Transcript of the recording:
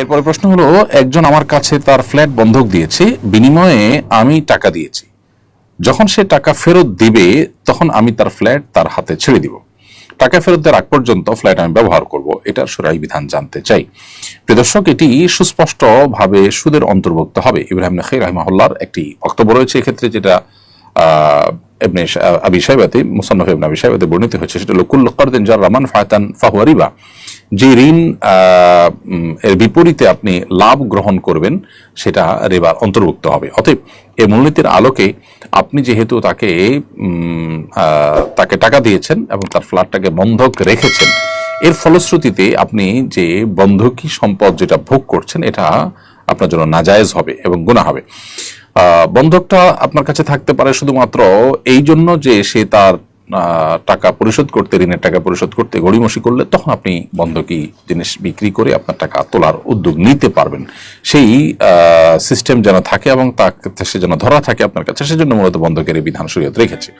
এরপরে প্রশ্ন হলো, একজন আমার কাছে তার ফ্ল্যাট বন্ধক দিয়েছে, বিনিময়ে আমি টাকা দিয়েছি। যখন সে টাকা ফেরত দিবে, তখন আমি তার ফ্ল্যাট তার হাতে ছেড়ে দিব। টাকা ফেরত দেওয়ার আগ পর্যন্ত ফ্ল্যাট আমি ব্যবহার করব এটার সুরাই বিধান জানতে চাই। প্রিয় দর্শক, এটি সুস্পষ্ট ভাবে সুদের অন্তর্ভুক্ত হবে। ইব্রাহিম নখি রহমাহুল্লার একটি বক্তব্য রয়েছে এক্ষেত্রে, যেটা শা- আবি সাহেবাতে মুসান্নফ ইবনে আবি বর্ণিত হয়েছে সেটা হলো, কুল্লু কারদিন যার রমান ফায়তান ফাহুয়া রিবা। যে ঋণ এর বিপরীতে আপনি লাভ গ্রহণ করবেন, সেটা রেবার অন্তর্ভুক্ত হবে। অতএব এই মূলনীতির আলোকে আপনি যেহেতু তাকে তাকে টাকা দিয়েছেন এবং তার ফ্ল্যাটটাকে বন্ধক রেখেছেন, এর ফলশ্রুতিতে আপনি যে বন্ধকি সম্পদ যেটা ভোগ করছেন, এটা আপনার জন্য নাজায়েজ হবে এবং গুণা হবে। বন্ধকটা আপনার কাছে থাকতে পারে শুধুমাত্র এই জন্য যে সে তার টাকা পরিশোধ করতে, ঋণের টাকা পরিশোধ করতে গড়িমসি করলে তখন আপনি বন্ধকি জিনিস বিক্রি করে আপনার টাকা তোলার উদ্যোগ নিতে পারবেন। সেই সিস্টেম যেন থাকে এবং তাকে, সে যেন ধরা থাকে আপনার কাছে, সেজন্য মূলত বন্ধকের এই বিধান শরীয়ত রেখেছে।